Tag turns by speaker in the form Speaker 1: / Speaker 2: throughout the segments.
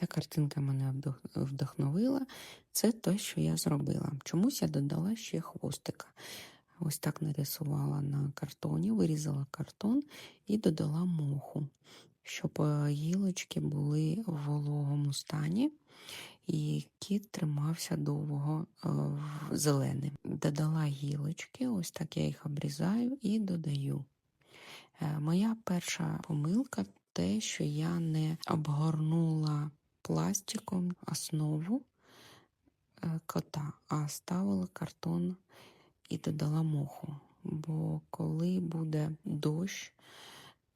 Speaker 1: Ця картинка мене вдохновила. Це те, що я зробила. Чомусь я додала ще хвостика. Ось так нарисувала на картоні, вирізала картон і додала моху, щоб е, гілочки були в вологому стані, і кіт тримався довго е, зеленим. Додала гілочки, ось так я їх обрізаю і додаю. Е, Моя перша помилка те, що я не обгорнула пластиком основу е, кота, а ставила картон і додала моху. Бо коли буде дощ,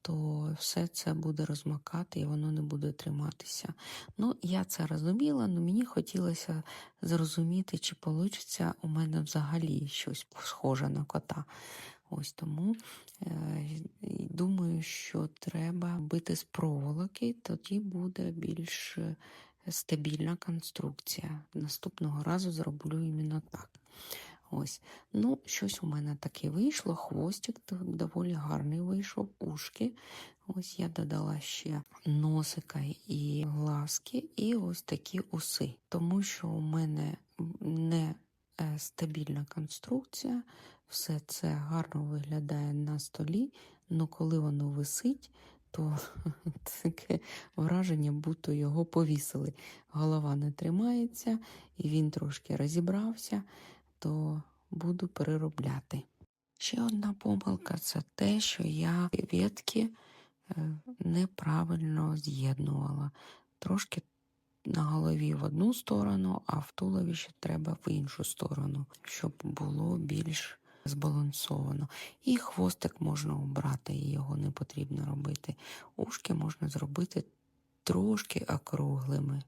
Speaker 1: то все це буде розмокати і воно не буде триматися. Ну, я це розуміла, але мені хотілося зрозуміти, чи вийде у мене взагалі щось схоже на кота. Ось тому е, думаю, що треба бити з проволоки, тоді буде більш е, стабільна конструкція. Наступного разу зроблю іменно так. Ось. Ну, щось у мене таке вийшло. Хвостик доволі гарний вийшов, ушки. Ось я додала ще носика і глазки, і ось такі уси. Тому що у мене не стабільна конструкція, все це гарно виглядає на столі, але коли воно висить, то таке враження, будто його повісили. Голова не тримається, і він трошки розібрався, то буду переробляти. Ще одна помилка це те, що я ветки е, неправильно з'єднувала. Трошки на голові в одну сторону, а в туловище треба в іншу сторону, щоб було більш збалансовано. І хвостик можна обрати, і його не потрібно робити. Ушки можна зробити трошки округлими.